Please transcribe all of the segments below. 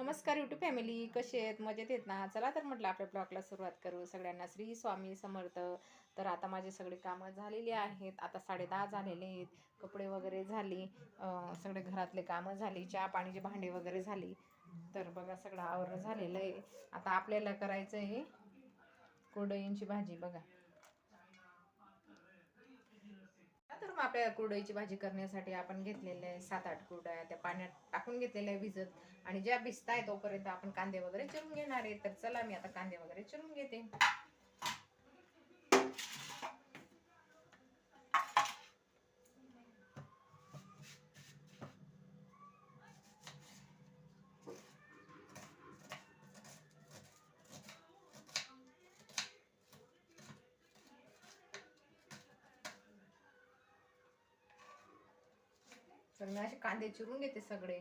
नमस्कार YouTube family कसे आहेत? मजेत आहेत ना? चला तर म्हटलं आपल्या ब्लॉगला सुरुवात करू. सगळ्यांना श्री स्वामी समर्थ. तर आता माझे सगळे कामं झालेली आहेत. आता साडेदहा झालेले आहेत. कपडे वगैरे झाली. सगळे घरातले कामं झाली. चहा पाणीची भांडी वगैरे झाली. तर बघा सगळं आवरण झालेलं आहे. आता आपल्याला करायचं आहे कुरडईंची भाजी बघा. तर मग आपल्या कुरडईची भाजी करण्यासाठी आपण घेतलेले आहे सात आठ कुरडया त्या पाण्यात टाकून घेतलेल्या आहे भिजत. आणि ज्या भिजताय तोपर्यंत आपण कांदे वगैरे चिरून घेणार आहे. तर चला मी आता कांदे वगैरे चिरून घेते. तर मी असे कांदे चिरून घेते सगळे.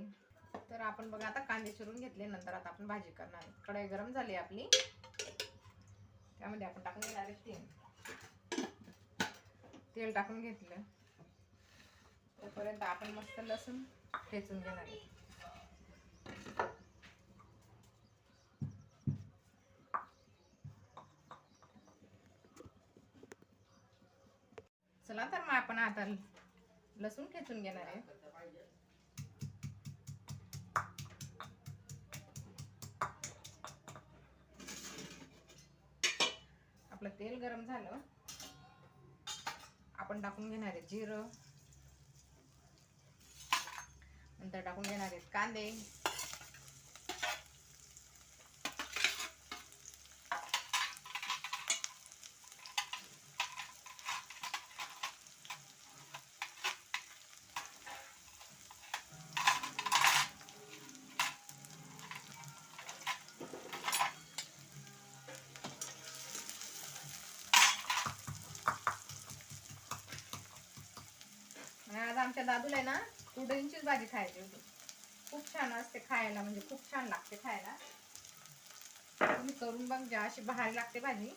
तर आपण बघा आता कांदे चिरून घेतले नंतर आता आपण भाजी करणार आहे. कढई गरम झाली आपली. त्यामध्ये आपण टाकून घेणार आहे तेल. तेल टाकून घेतलं. तोपर्यंत आपण मस्त लसूण ठेचून घेणार आहे. चला तर मग आपण आता लसूण ठेचून घेणार आहे. आपलं तेल गरम झालं. आपण टाकून घेणार आहे जिरं. नंतर टाकून घेणार आहेत कांदे. आज आमच्या दादूला आहे ना कुरडईंचीच भाजी खायची होती. खूप छान असते खायला म्हणजे खूप छान लागते खायला. तुम्ही करून बघ ज्या अशी भारी लागते भाजी.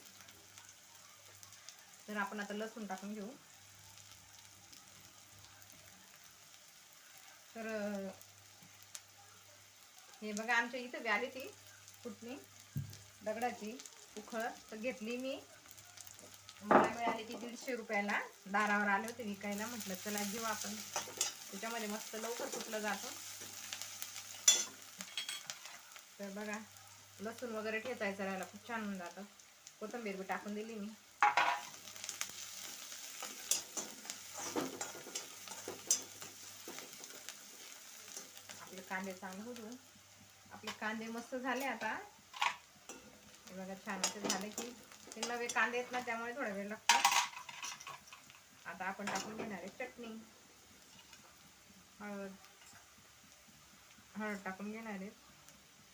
तर आपण आता लसूण टाकून घेऊ. तर हे बघा आमच्या इथं बी ती कुठली? दगडाची उखळ. तर घेतली मी. मला मिळाली ती दीडशे रुपयाला. दारावर आले होते विकायला. म्हटलं चला घेऊ आपण. त्याच्यामध्ये मस्त लवकर फुटलं जातो. तर बघा लसूण वगैरे ठेचायचं राहायला खूप छान होऊन जातं. कोथिंबीर बी टाकून दिली मी. आपले कांदे चांगले होतो. आपले कांदे मस्त झाले आता. हे बघा छान असे झाले की. ते नवे कांदे आहेत ना त्यामुळे थोडा वेळ लागतो. आता आपण टाकून घेणार आहे चटणी. हळद. हळद टाकून घेणार आहे.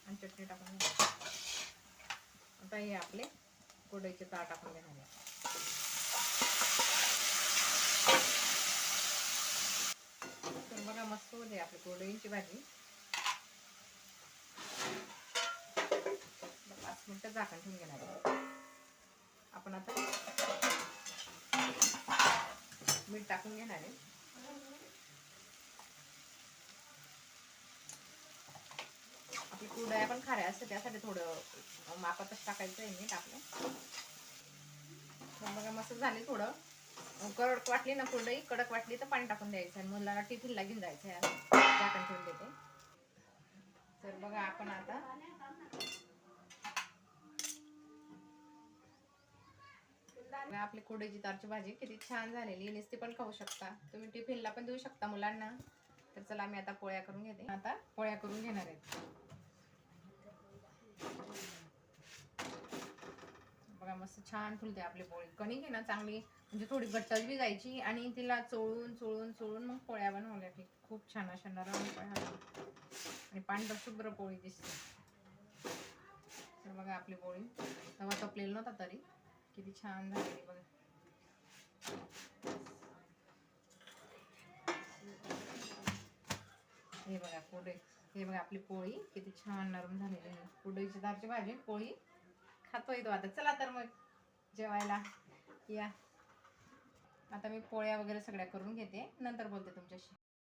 आणि चटणी टाकून घेणार आता हे आपले कोडईचे ताळ टाकून घेणार आहे. तर बघा मस्त होते आपली कोडईची भाजी. पाच मिनटं झाकण ठेवून घेणार आहे. आपण आता मीठ टाकून घेणार आहे. आपली कुरडया पण खाऱ्या असते त्यासाठी थोडं मापातच टाकायचं आहे मीठ आपलं. तर बघा मस्त झाले थोडं. कडक वाटली ना कुरडई कडक वाटली तर पाणी टाकून द्यायचं आणि मुलाला टिफिनला घेऊन जायचं आहे. झाकण ठेवून देते. तर बघा आपण आता बघा आपली कुडीची तारची भाजी किती छान झालेली नुसती पण खाऊ शकता. तुम्ही टिफिनला पण देऊ शकता मुलांना. तर चला मी आता पोळ्या करून घेते. आता पोळ्या करून घेणार आहेत बघा मस्त छान फुलते आपली पोळी. कणी घे ना चांगली म्हणजे थोडी घट्टच बी जायची आणि तिला चोळून चोळून चोळून मग पोळ्या बनवल्या की खूप छान अशा नरम पोळ्या आणि पांढर शुभ्र पोळी दिसते. तर बघा आपली पोळी. तेव्हा तपलेला नव्हता तरी. किती छान झालेली बघा हे बघा पोळी हे बघा आपली पोळी किती छान नरम झालेली आहे कुरडईची दारची भाजी पोळी खातोय तो आता चला तर मग जेवायला या आता मी पोळ्या वगैरे सगळ्या करून घेते नंतर बोलते तुमच्याशी